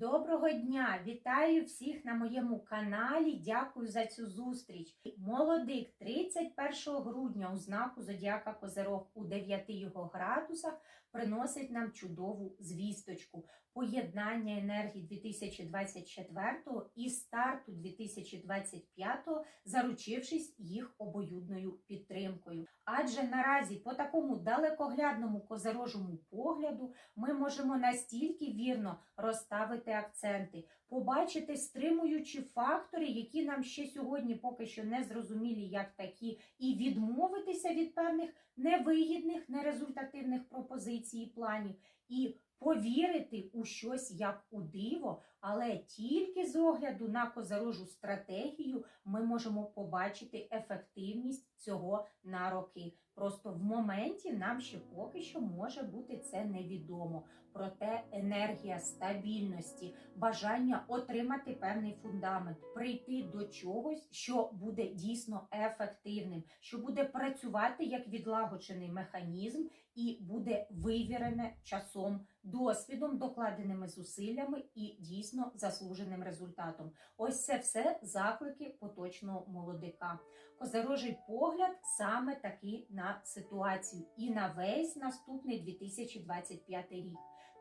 Доброго дня! Вітаю всіх на моєму каналі. Дякую за цю зустріч. Молодик 31 грудня у знаку Зодіака Козирог у 9 його градусах приносить нам чудову звісточку. Поєднання енергії 2024 і старту 2025, заручившись їх обоюдною підтримкою. Адже наразі по такому далекоглядному козерожому погляду ми можемо настільки вірно розставити акценти, побачити стримуючі фактори, які нам ще сьогодні поки що не зрозумілі як такі, і відмовитися від певних невигідних, нерезультативних пропозицій і планів, і повірити у щось як у диво, але тільки з огляду на козорожу стратегію ми можемо побачити ефективність цього на роки. Просто в моменті нам ще поки що може бути це невідомо. Проте енергія стабільності, бажання отримати певний фундамент, прийти до чогось, що буде дійсно ефективним, що буде працювати як відлагоджений механізм і буде вивірене часом, досвідом, докладеними зусиллями і дійсно заслуженим результатом. Ось це все заклики поточного молодика. Козорожий погляд саме такий на ситуацію і на весь наступний 2025 рік.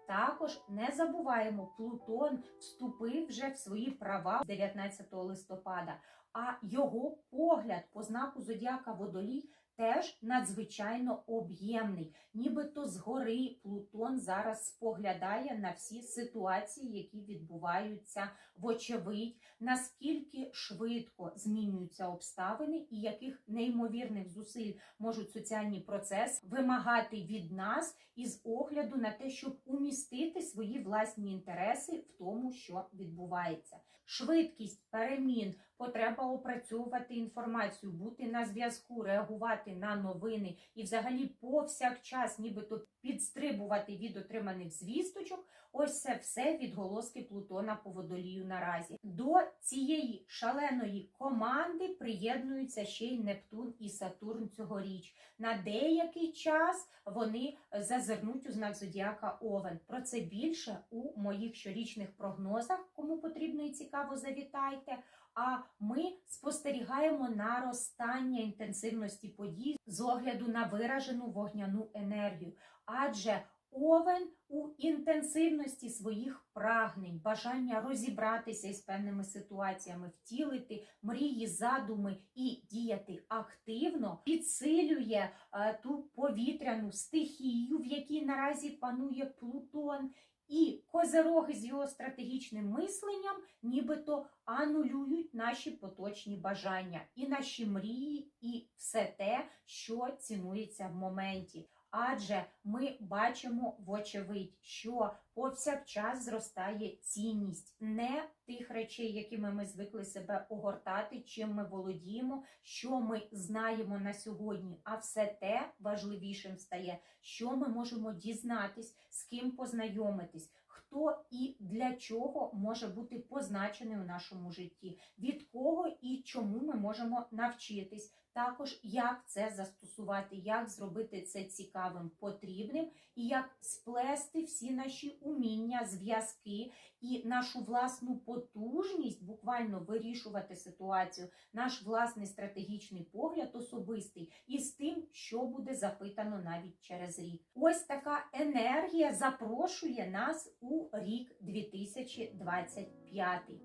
Також не забуваємо, Плутон вступив вже в свої права 19 листопада, а його погляд по знаку Зодіака Водолій теж надзвичайно об'ємний. Нібито згори Плутон зараз споглядає на всі ситуації, які відбуваються вочевидь, наскільки швидко змінюються обставини і яких неймовірних зусиль можуть соціальні процеси вимагати від нас із огляду на те, щоб умістити свої власні інтереси в тому, що відбувається. Швидкість перемін, потреба опрацьовувати інформацію, бути на зв'язку, реагувати на новини і, взагалі, повсякчас, нібито підстрибувати від отриманих звісточок. Ось це все відголоски Плутона по водолію наразі. До цієї шаленої команди приєднуються ще й Нептун і Сатурн цьогоріч. На деякий час вони зазирнуть у знак Зодіака Овен. Про це більше у моїх щорічних прогнозах. Кому потрібно і цікаво, завітайте. А ми спостерігаємо наростання інтенсивності подій з огляду на виражену вогняну енергію. Адже Овен у інтенсивності своїх прагнень, бажання розібратися із певними ситуаціями, втілити мрії, задуми і діяти активно, підсилює е, ту повітряну стихію, в якій наразі панує Плутон. І козероги з його стратегічним мисленням нібито анулюють наші поточні бажання, і наші мрії, і все те, що цінується в моменті. Адже ми бачимо вочевидь, що повсякчас зростає цінність не тих речей, якими ми звикли себе огортати, чим ми володіємо, що ми знаємо на сьогодні, а все те важливішим стає, що ми можемо дізнатись, з ким познайомитись, хто і для чого може бути позначений у нашому житті, від кого і чому ми можемо навчитись. Також як це застосувати, як зробити це цікавим, потрібним, і як сплести всі наші уміння, зв'язки і нашу власну потужність, буквально вирішувати ситуацію, наш власний стратегічний погляд особистий із тим, що буде запитано навіть через рік. Ось така енергія запрошує нас у рік 2025.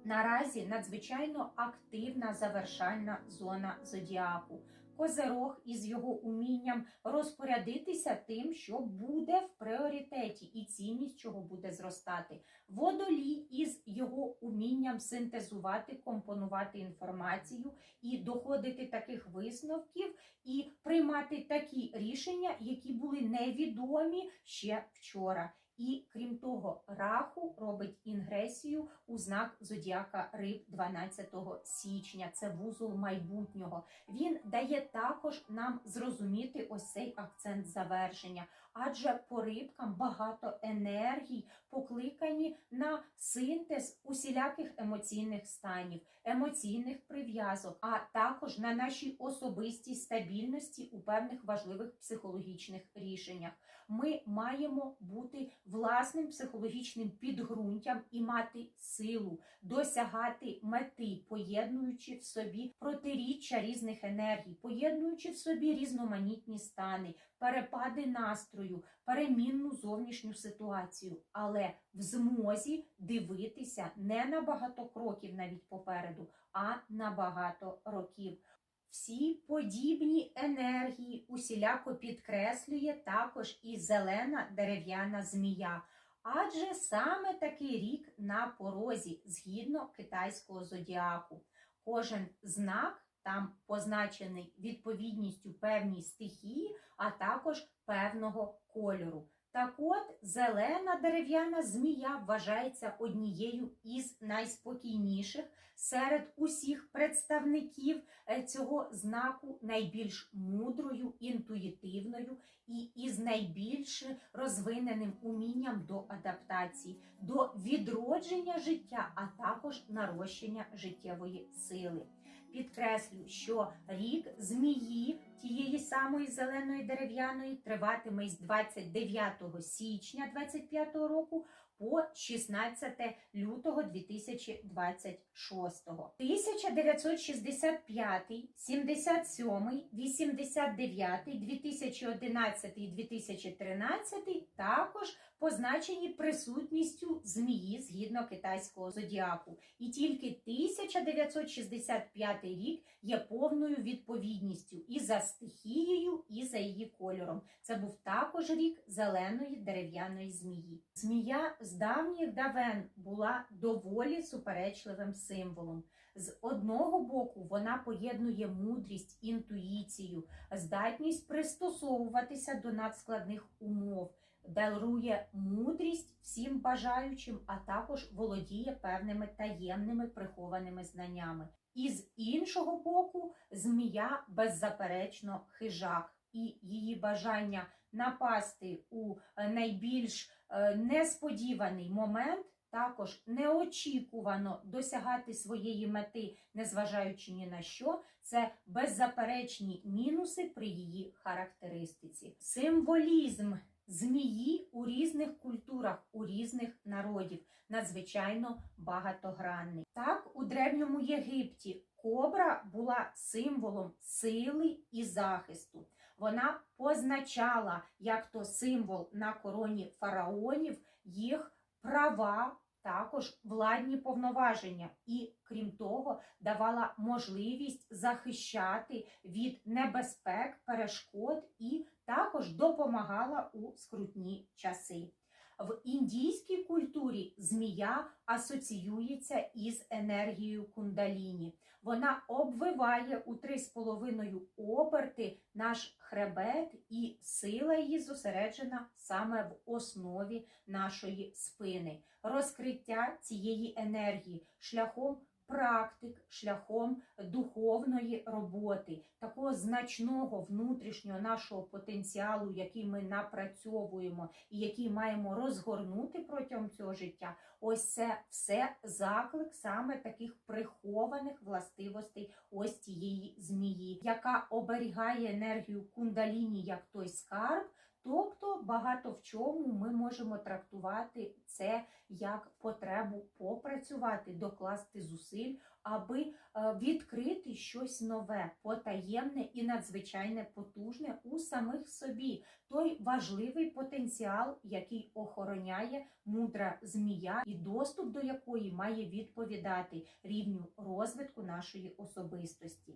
Наразі надзвичайно активна завершальна зона зодіаку. Козерог із його умінням розпорядитися тим, що буде в пріоритеті, і цінність чого буде зростати. Водолій із його умінням синтезувати, компонувати інформацію і доходити таких висновків, і приймати такі рішення, які були невідомі ще вчора. І крім того, раху робить інгресію у знак зодіака Риб 12 січня. Це вузол майбутнього. Він дає також нам зрозуміти ось цей акцент завершення. адже по рибкам багато енергій покликані на синтез усіляких емоційних станів, емоційних прив'язок, а також на нашій особистій стабільності у певних важливих психологічних рішеннях. Ми маємо бути власним психологічним підґрунтям і мати силу досягати мети, поєднуючи в собі протиріччя різних енергій, поєднуючи в собі різноманітні стани, перепади настрою, перемінну зовнішню ситуацію, але в змозі дивитися не на багато кроків навіть попереду, а на багато років. Всі подібні енергії усіляко підкреслює також і зелена дерев'яна змія. Адже саме такий рік на порозі згідно китайського зодіаку. Кожен знак там позначений відповідністю певній стихії, а також певного кольору. Так от, зелена дерев'яна змія вважається однією із найспокійніших серед усіх представників е, цього знаку, найбільш мудрою, інтуїтивною і із найбільш розвиненим умінням до адаптації, до відродження життя, а також нарощення життєвої сили. Підкреслю, що рік змії тієї самої зеленої дерев'яної триватиме з 29 січня 2025 року по 16 лютого 2026. 1965, 77, 89, 2011 і 2013 також позначені присутністю змії згідно китайського зодіаку. І тільки 1965 рік є повною відповідністю і за стихією, і за її кольором. Це був також рік зеленої дерев'яної змії. Змія з давніх давен була доволі суперечливим символом. З одного боку, вона поєднує мудрість, інтуїцію, здатність пристосовуватися до надскладних умов, дарує мудрість всім бажаючим, а також володіє певними таємними прихованими знаннями. І з іншого боку, змія беззаперечно хижак, і її бажання напасти у е, найбільш е, несподіваний момент. Також неочікувано досягати своєї мети, незважаючи ні на що, це беззаперечні мінуси при її характеристиці. Символізм змії у різних культурах, у різних народів надзвичайно багатогранний. Так, у древньому Єгипті кобра була символом сили і захисту. Вона позначала як то символ на короні фараонів їх права. Також владні повноваження, і крім того, давала можливість захищати від небезпек, перешкод і також допомагала у скрутні часи. В індійській культурі змія асоціюється із енергією кундаліні. Вона обвиває у 3,5 оберти наш хребет, і сила її зосереджена саме в основі нашої спини. Розкриття цієї енергії шляхом практик, шляхом духовної роботи, такого значного внутрішнього нашого потенціалу, який ми напрацьовуємо і який маємо розгорнути протягом цього життя. Ось це все заклик саме таких прихованих властивостей ось цієї змії, яка оберігає енергію кундаліні як той скарб. Тобто багато в чому ми можемо трактувати це як потребу попрацювати, докласти зусиль, аби е, відкрити щось нове, потаємне і надзвичайне потужне у самих собі, той важливий потенціал, який охороняє мудра змія, і доступ до якої має відповідати рівню розвитку нашої особистості.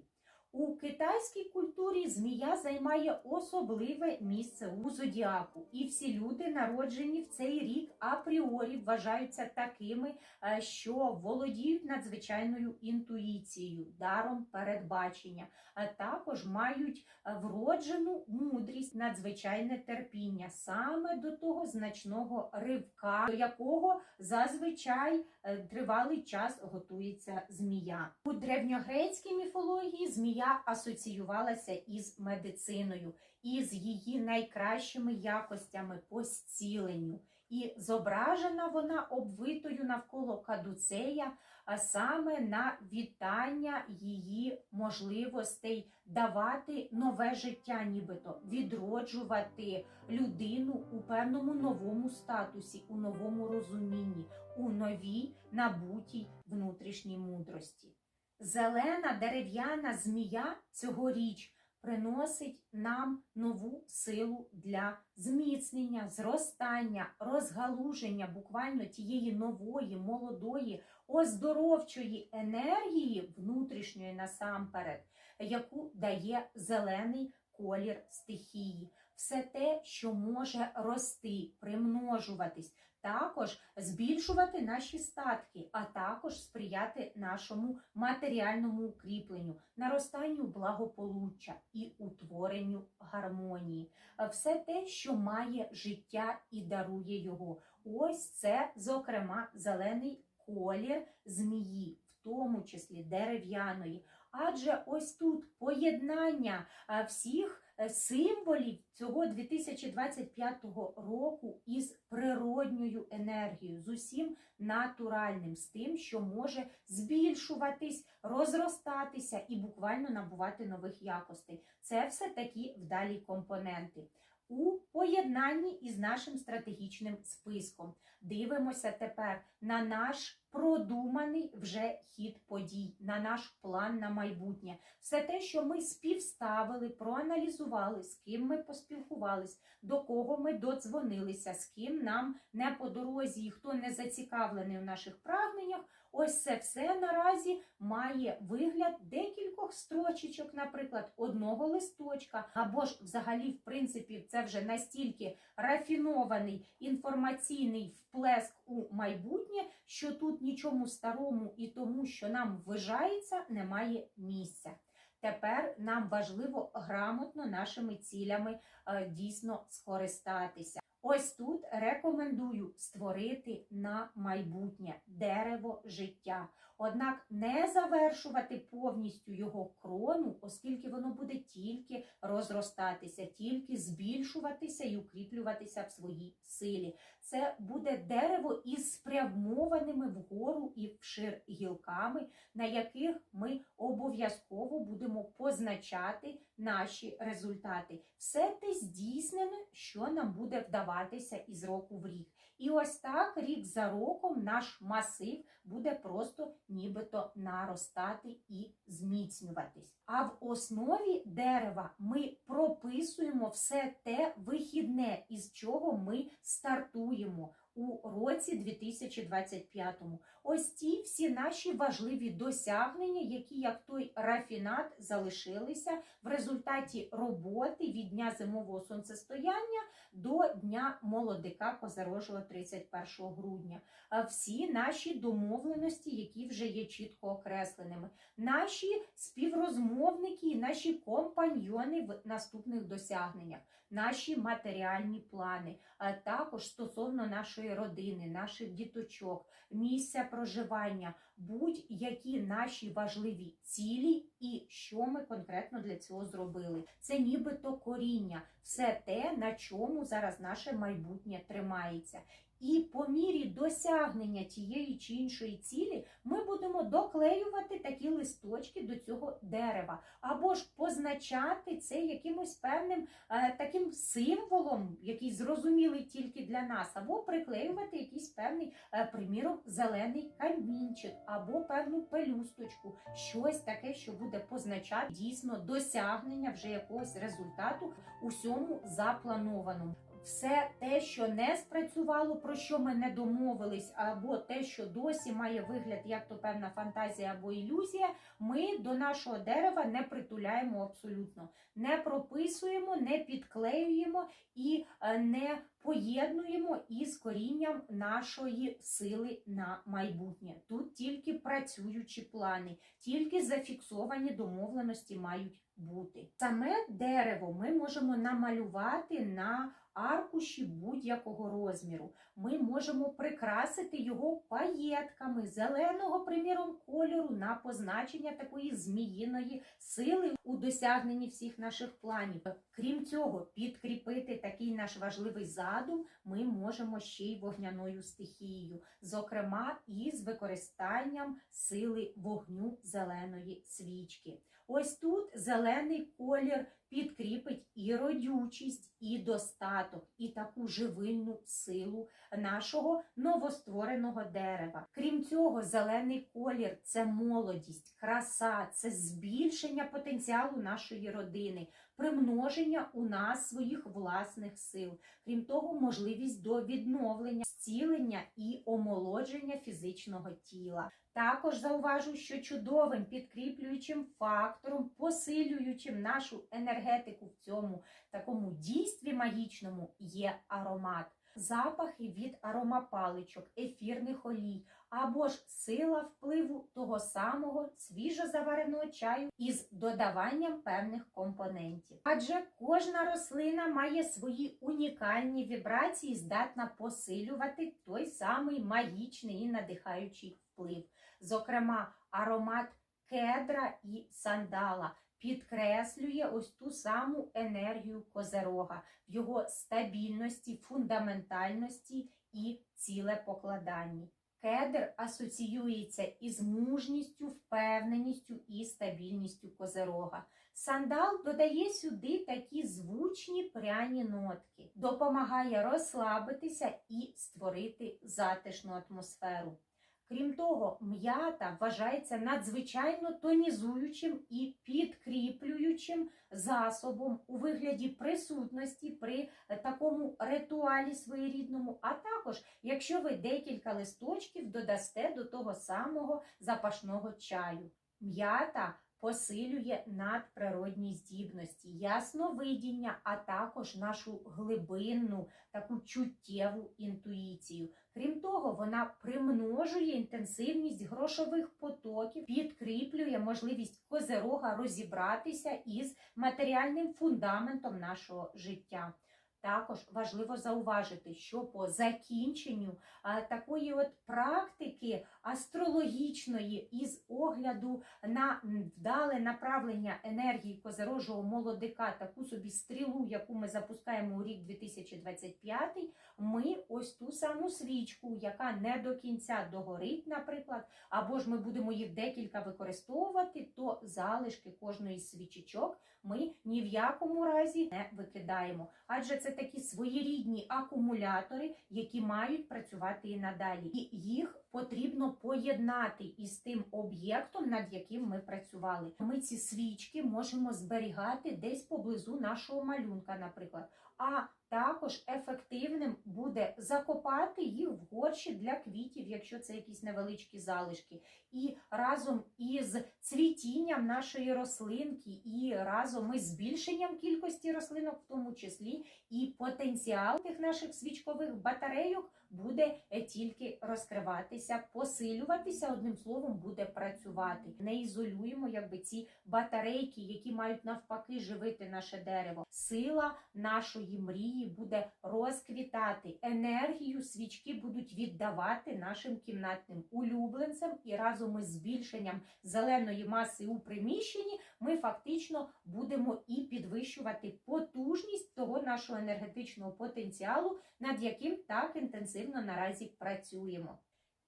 У китайській культурі змія займає особливе місце у зодіаку, і всі люди, народжені в цей рік, апріорі вважаються такими, е, що володіють надзвичайною інтуїцією, даром передбачення, а також мають е, вроджену мудрість, надзвичайне терпіння, саме до того значного ривка, до якого зазвичай е, тривалий час готується змія. У древньогрецькій міфології змія я асоціювалася із медициною, із її найкращими якостями по зціленню. І зображена вона обвитою навколо кадуцея, саме на вітання її можливостей давати нове життя, нібито відроджувати людину у певному новому статусі, у новому розумінні, у новій набутій внутрішній мудрості. Зелена дерев'яна змія цьогоріч приносить нам нову силу для зміцнення, зростання, розгалуження буквально тієї нової, молодої, оздоровчої енергії, внутрішньої насамперед, яку дає зелений колір стихії. Все те, що може рости, примножуватись, також збільшувати наші статки, а також сприяти нашому матеріальному укріпленню, наростанню благополуччя і утворенню гармонії. Все те, що має життя і дарує його. Ось це, зокрема, зелений колір змії, в тому числі дерев'яної. Адже ось тут поєднання всіх символів цього 2025 року із природньою енергією, з усім натуральним, з тим, що може збільшуватись, розростатися і буквально набувати нових якостей. Це все такі вдалі компоненти. У поєднанні із нашим стратегічним списком дивимося тепер на наш продуманий вже хід подій, на наш план на майбутнє. Все те, що ми співставили, проаналізували, з ким ми поспілкувались, до кого ми додзвонилися, з ким нам не по дорозі і хто не зацікавлений у наших прагненнях. Ось це все наразі має вигляд декількох строчечок, наприклад, одного листочка, або ж взагалі, в принципі, це вже настільки рафінований інформаційний вплеск у майбутнє, що тут нічому старому і тому, що нам вважається, немає місця. Тепер нам важливо грамотно нашими цілями е, дійсно скористатися. Ось тут рекомендую створити на майбутнє дерево життя. Однак не завершувати повністю його крону, оскільки воно буде тільки розростатися, тільки збільшуватися і укріплюватися в своїй силі. Це буде дерево із спрямованими вгору і вшир гілками, на яких ми обов'язково будемо позначати наші результати. Все те здійснене, що нам буде вдаватися із року в рік. І ось так рік за роком наш масив буде просто нібито наростати і зміцнюватись. А в основі дерева ми прописуємо все те вихідне, із чого ми стартуємо у році 2025. Ось ті всі наші важливі досягнення, які як той рафінат залишилися в результаті роботи від дня зимового сонцестояння до дня молодика Козорожого 31 грудня. Всі наші домовленості, які вже є чітко окресленими, наші співрозмовники, і наші компаньйони в наступних досягненнях, наші матеріальні плани, також стосовно нашої родини, наших діточок, місця проживання, будь-які наші важливі цілі і що ми конкретно для цього зробили. Це нібито коріння, все те, на чому зараз наше майбутнє тримається. І по мірі досягнення тієї чи іншої цілі ми будемо доклеювати такі листочки до цього дерева, або ж позначати це якимось певним е, таким символом, який зрозумілий тільки для нас, або приклеювати якийсь певний, е, приміром, зелений камінчик, або певну пелюсточку, щось таке, що буде позначати дійсно досягнення вже якогось результату усьому запланованому все те, що не спрацювало, про що ми не домовились, або те, що досі має вигляд як то певна фантазія або ілюзія, ми до нашого дерева не притуляємо абсолютно, не прописуємо, не підклеюємо і е, не поєднуємо із корінням нашої сили на майбутнє. Тут тільки працюючі плани, тільки зафіксовані домовленості мають бути. Саме дерево ми можемо намалювати на аркуші будь-якого розміру. Ми можемо прикрасити його паєтками зеленого, приміром, кольору на позначення такої зміїної сили у досягненні всіх наших планів. Крім цього, підкріпити такий наш важливий задум ми можемо ще й вогняною стихією, зокрема із використанням сили вогню зеленої свічки. Ось тут зелений колір підкріпить і родючість, і достаток, і таку живильну силу нашого новоствореного дерева. Крім цього, зелений колір це молодість, краса, це збільшення потенціалу нашої родини, примноження у нас своїх власних сил. Крім того, можливість до відновлення, зцілення і омолодження фізичного тіла. Також зауважу, що чудовим підкріплюючим фактором, посилюючим нашу енергетику в цьому такому дійстві магічному є аромат. Запахи від аромапаличок, ефірних олій або ж сила впливу того самого свіжозавареного чаю із додаванням певних компонентів. Адже кожна рослина має свої унікальні вібрації, здатна посилювати той самий магічний і надихаючий вплив. Зокрема, аромат кедра і сандала підкреслює ось ту саму енергію козерога в його стабільності, фундаментальності і цілепокладанні. Кедр асоціюється із мужністю, впевненістю і стабільністю козерога. Сандал додає сюди такі звучні пряні нотки, допомагає розслабитися і створити затишну атмосферу. Крім того, м'ята вважається надзвичайно тонізуючим і підкріплюючим засобом у вигляді присутності при такому ритуалі своєрідному, а також, якщо ви декілька листочків додасте до того самого запашного чаю. М'ята посилює надприродні здібності, ясновидіння, а також нашу глибинну, таку чуттєву інтуїцію. Крім того, вона примножує інтенсивність грошових потоків, підкріплює можливість козерога розібратися із матеріальним фундаментом нашого життя. Також важливо зауважити, що по закінченню такої от практики астрологічної із огляду на вдале направлення енергії козерожого молодика, таку собі стрілу, яку ми запускаємо у рік 2025, ми ось ту саму свічку, яка не до кінця догорить, наприклад, або ж ми будемо їх декілька використовувати, то залишки кожної свічечок ми ні в якому разі не викидаємо. Адже це такі своєрідні акумулятори, які мають працювати і надалі. І їх потрібно поєднати із тим об'єктом, над яким ми працювали. Ми ці свічки можемо зберігати десь поблизу нашого малюнка, наприклад. А також ефективним буде закопати їх в горщі для квітів, якщо це якісь невеличкі залишки. І разом із цвітінням нашої рослинки, і разом із збільшенням кількості рослинок, в тому числі, і потенціал тих наших свічкових батарейок буде тільки розкриватися, посилюватися, одним словом, буде працювати. Не ізолюємо якби ці батарейки, які мають навпаки живити наше дерево. Сила нашої мрії буде розквітати. Енергію свічки будуть віддавати нашим кімнатним улюбленцям, і разом із збільшенням зеленої маси у приміщенні ми фактично будемо і підвищувати потужність того нашого енергетичного потенціалу, над яким так інтенсивно наразі працюємо.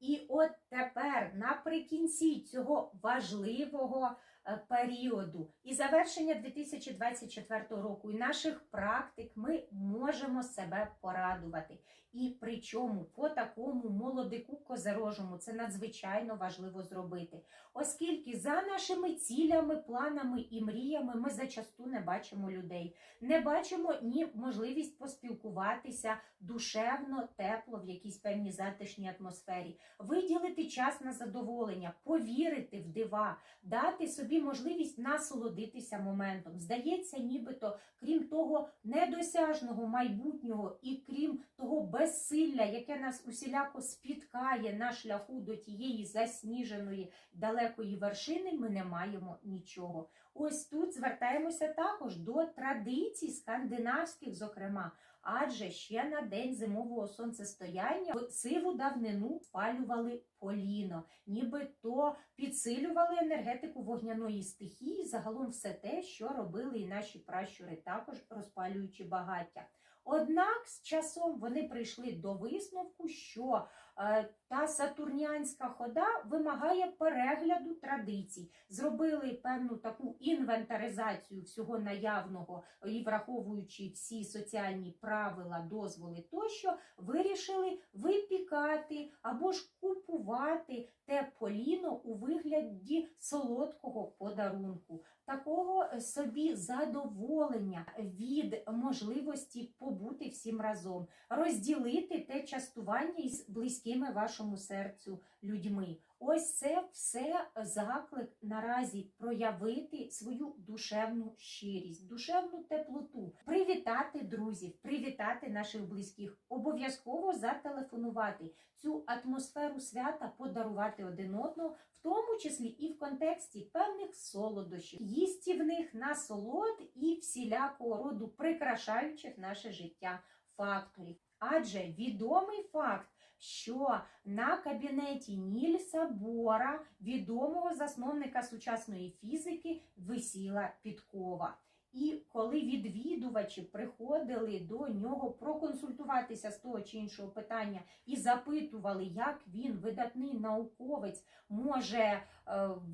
І от тепер, наприкінці цього важливого періоду. І завершення 2024 року. І наших практик ми можемо себе порадувати. І причому по такому молодику козерожому це надзвичайно важливо зробити, оскільки за нашими цілями, планами і мріями ми зачасту не бачимо людей, не бачимо ні можливість поспілкуватися душевно, тепло в якійсь певній затишній атмосфері, виділити час на задоволення, повірити в дива, дати собі можливість насолодитися моментом. Здається, нібито крім того недосяжного майбутнього і крім того безсилля, яке нас усіляко спіткає на шляху до тієї засніженої далекої вершини, ми не маємо нічого. Ось тут звертаємося також до традицій скандинавських, зокрема. Адже ще на день зимового сонцестояння сиву давнину спалювали поліно, нібито підсилювали енергетику вогняної стихії, загалом все те, що робили і наші пращури, також розпалюючи багаття. Однак з часом вони прийшли до висновку, що е, та сатурнянська хода вимагає перегляду традицій. Зробили певну таку інвентаризацію всього наявного і враховуючи всі соціальні правила, дозволи тощо, вирішили випікати або ж купувати те поліно у вигляді солодкого подарунку, такого собі задоволення від можливості побути всім разом, розділити те частування із близькими вашому серцю людьми. Ось це все заклик наразі проявити свою душевну щирість, душевну теплоту, привітати друзів, привітати наших близьких, обов'язково зателефонувати цю атмосферу свята, подарувати один одного, в тому числі і в контексті певних солодощів, їстівних насолод і всілякого роду прикрашаючих наше життя факторів. Адже відомий факт що на кабінеті Нільса Бора, відомого засновника сучасної фізики, висіла підкова. І коли відвідувачі приходили до нього проконсультуватися з того чи іншого питання і запитували, як він, видатний науковець, може е,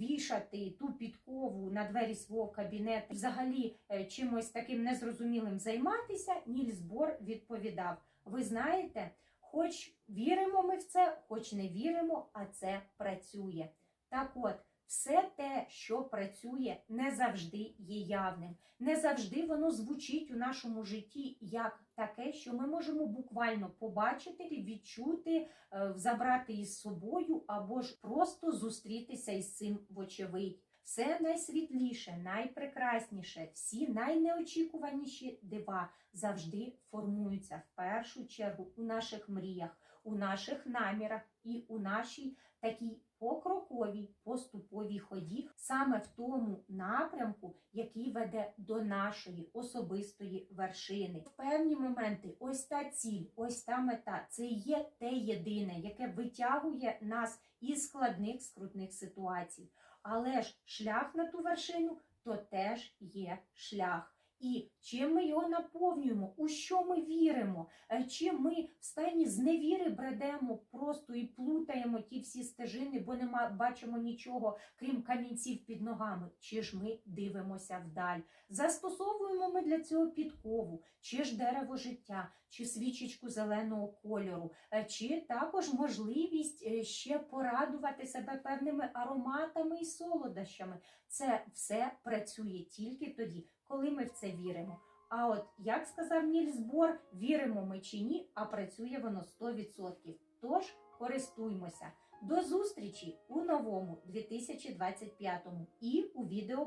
вішати ту підкову на двері свого кабінету, взагалі е, чимось таким незрозумілим займатися, Нільс Бор відповідав: Ви знаєте, Хоч віримо ми в це, хоч не віримо, а це працює. Так от, все те, що працює, не завжди є явним. Не завжди воно звучить у нашому житті як таке, що ми можемо буквально побачити, відчути, е, забрати із собою або ж просто зустрітися із цим вочевидь. Все найсвітліше, найпрекрасніше, всі найнеочікуваніші дива завжди формуються в першу чергу у наших мріях, у наших намірах і у нашій такій покроковій поступовій ході, саме в тому напрямку, який веде до нашої особистої вершини. В певні моменти, ось та ціль, ось та мета це є те єдине, яке витягує нас із складних скрутних ситуацій. Але ж шлях на ту вершину то теж є шлях. І чим ми його наповнюємо, у що ми віримо, е, чим ми в стані зневіри бредемо просто і плутаємо ті всі стежини, бо не бачимо нічого, крім камінців під ногами. Чи ж ми дивимося вдаль? Застосовуємо ми для цього підкову, чи ж дерево життя, чи свічечку зеленого кольору, е, чи також можливість е, ще порадувати себе певними ароматами і солодощами. Це все працює тільки тоді коли ми в це віримо. А от як сказав Нільс Бор, віримо ми чи ні, а працює воно 100%. Тож користуймося. До зустрічі у новому 2025 і у відео.